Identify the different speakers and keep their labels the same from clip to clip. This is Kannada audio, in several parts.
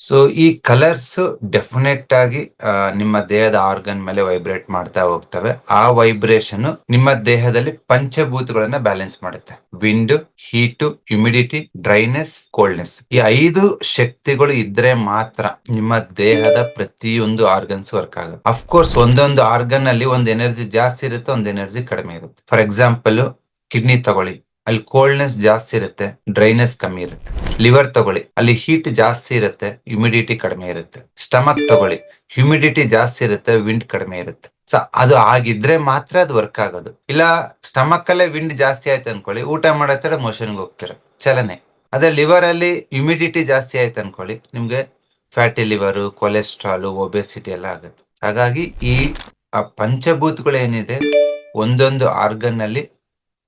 Speaker 1: ಸೊ ಈ ಕಲರ್ಸ್ ಡೆಫಿನೆಟ್ ಆಗಿ ನಿಮ್ಮ ದೇಹದ ಆರ್ಗನ್ ಮೇಲೆ ವೈಬ್ರೇಟ್ ಮಾಡ್ತಾ ಹೋಗ್ತವೆ. ಆ ವೈಬ್ರೇಷನ್ ನಿಮ್ಮ ದೇಹದಲ್ಲಿ ಪಂಚಭೂತಗಳನ್ನ ಬ್ಯಾಲೆನ್ಸ್ ಮಾಡುತ್ತೆ. Wind heat humidity dryness coldness ಈ ಐದು ಶಕ್ತಿಗಳು ಇದ್ರೆ ಮಾತ್ರ ನಿಮ್ಮ ದೇಹದ ಪ್ರತಿಯೊಂದು ಆರ್ಗನ್ಸ್ ವರ್ಕ್ ಆಗುತ್ತೆ. ಅಫ್ಕೋರ್ಸ್ ಒಂದೊಂದು ಆರ್ಗನ್ ಅಲ್ಲಿ ಒಂದು ಎನರ್ಜಿ ಜಾಸ್ತಿ ಇರುತ್ತೆ, ಒಂದು ಎನರ್ಜಿ ಕಡಿಮೆ ಇರುತ್ತೆ. ಫಾರ್ ಎಕ್ಸಾಂಪಲ್ ಕಿಡ್ನಿ ತಗೊಳ್ಳಿ. ಅಲ್ಲಿ ಕೋಲ್ಡ್ನೆಸ್ ಜಾಸ್ತಿ ಇರುತ್ತೆ ಡ್ರೈನೆಸ್ ಕಮ್ಮಿ ಇರುತ್ತೆ. ಲಿವರ್ ತಗೊಳ್ಳಿ, ಅಲ್ಲಿ ಹೀಟ್ ಜಾಸ್ತಿ ಇರುತ್ತೆ ಹ್ಯುಮಿಡಿಟಿ ಕಡಿಮೆ ಇರುತ್ತೆ. ಸ್ಟಮಕ್ ತಗೊಳ್ಳಿ ಹ್ಯುಮಿಡಿಟಿ ಜಾಸ್ತಿ ಇರುತ್ತೆ ವಿಂಡ್ ಕಡಿಮೆ ಇರುತ್ತೆ. ಸೊ ಅದು ಆಗಿದ್ರೆ ಮಾತ್ರ ಅದು ವರ್ಕ್ ಆಗೋದು. ಇಲ್ಲ ಸ್ಟಮಕ್ ಅಲ್ಲೇ ವಿಂಡ್ ಜಾಸ್ತಿ ಆಯ್ತು ಅನ್ಕೊಳ್ಳಿ, ಊಟ ಮಾಡತ್ತರ ಮೋಷನ್ಗೆ ಹೋಗ್ತಾರೆ? ಚಲನೆ. ಅದೇ ಲಿವರ್ ಅಲ್ಲಿ ಹ್ಯುಮಿಡಿಟಿ ಜಾಸ್ತಿ ಆಯ್ತು ಅನ್ಕೊಳ್ಳಿ, ನಿಮ್ಗೆ ಫ್ಯಾಟಿ ಲಿವರ್ ಕೊಲೆಸ್ಟ್ರಾಲ್ ಒಬೆಸಿಟಿ ಎಲ್ಲ ಆಗುತ್ತೆ. ಹಾಗಾಗಿ ಈ ಪಂಚಭೂತಗಳು ಏನಿದೆ, ಒಂದೊಂದು ಆರ್ಗನ್ ಅಲ್ಲಿ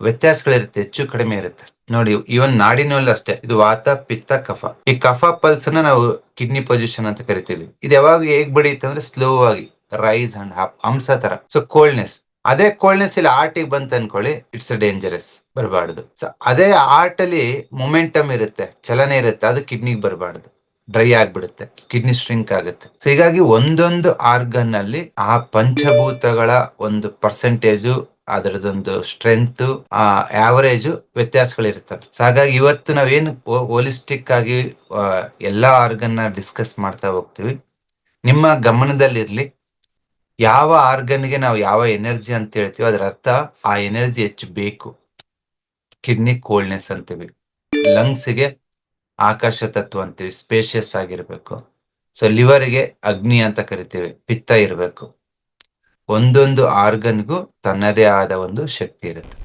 Speaker 1: ವ್ಯತ್ಯಾಸಗಳಿರುತ್ತೆ, ಹೆಚ್ಚು ಕಡಿಮೆ ಇರುತ್ತೆ. ನೋಡಿ, ಇವನ್ ನಾಡಿನಲ್ಲೂ ಅಷ್ಟೇ, ಇದು ವಾತ ಪಿತ್ತ, ಕಫ. ಈ ಕಫ ಪಲ್ಸ್ನ ನಾವು ಕಿಡ್ನಿ ಪೊಸಿಷನ್ ಅಂತ ಕರಿತೀವಿ. ಇದು ಯಾವಾಗ ಹೇಗ್ ಬೆಳೆಯುತ್ತೆ ಅಂದ್ರೆ ಸ್ಲೋ ಆಗಿ ರೈಸ್ ಅಂಡ್ ಹಂಸ ತರ. ಸೊ ಕೋಲ್ಡ್ನೆಸ್ ಅದೇ ಕೋಲ್ಡ್ನೆಸ್ ಇಲ್ಲಿ ಆರ್ಟಿಗೆ ಬಂತ ಅನ್ಕೊಳ್ಳಿ ಇಟ್ಸ್ ಡೇಂಜರಸ್ ಬರಬಾರ್ದು. ಸೊ ಅದೇ ಆರ್ಟ್ ಅಲ್ಲಿ ಮೊಮೆಂಟಮ್ ಇರುತ್ತೆ, ಚಲನೆ ಇರುತ್ತೆ, ಅದು ಕಿಡ್ನಿಗೆ ಬರಬಾರ್ದು. ಡ್ರೈ ಆಗ್ಬಿಡುತ್ತೆ ಕಿಡ್ನಿ ಸ್ಟ್ರಿಂಕ್ ಆಗುತ್ತೆ. ಸೊ ಹೀಗಾಗಿ ಒಂದೊಂದು ಆರ್ಗನ್ ಅಲ್ಲಿ ಆ ಪಂಚಭೂತಗಳ ಒಂದು ಪರ್ಸೆಂಟೇಜು ಅದರದೊಂದು ಸ್ಟ್ರೆಂತ್ ಆ ಆವರೇಜ್ ವ್ಯತ್ಯಾಸಗಳಿರ್ತವೆ ಸೊ ಹಾಗಾಗಿ ಇವತ್ತು ನಾವೇನು ಹೋಲಿಸ್ಟಿಕ್ ಆಗಿ ಎಲ್ಲಾ ಆರ್ಗನ್ನ ಡಿಸ್ಕಸ್ ಮಾಡ್ತಾ ಹೋಗ್ತೀವಿ. ನಿಮ್ಮ ಗಮನದಲ್ಲಿರ್ಲಿ, ಯಾವ ಆರ್ಗನ್ಗೆ ನಾವು ಯಾವ ಎನರ್ಜಿ ಅಂತ ಹೇಳ್ತೀವಿ ಅದರ ಅರ್ಥ ಆ ಎನರ್ಜಿ ಹೆಚ್ಚು ಬೇಕು. ಕಿಡ್ನಿ ಕೋಲ್ಡ್ನೆಸ್ ಅಂತೀವಿ. ಲಂಗ್ಸ್ಗೆ ಆಕಾಶ ತತ್ವ ಅಂತೀವಿ. ಸ್ಪೇಷಿಯಸ್ ಆಗಿರ್ಬೇಕು. ಸೊ ಲಿವರ್ಗೆ ಅಗ್ನಿ ಅಂತ ಕರಿತೀವಿ. ಪಿತ್ತ ಇರಬೇಕು. ಒಂದೊಂದು ಆರ್ಗನ್ಗೂ ತನ್ನದೇ ಆದ ಒಂದು ಶಕ್ತಿ ಇರುತ್ತೆ.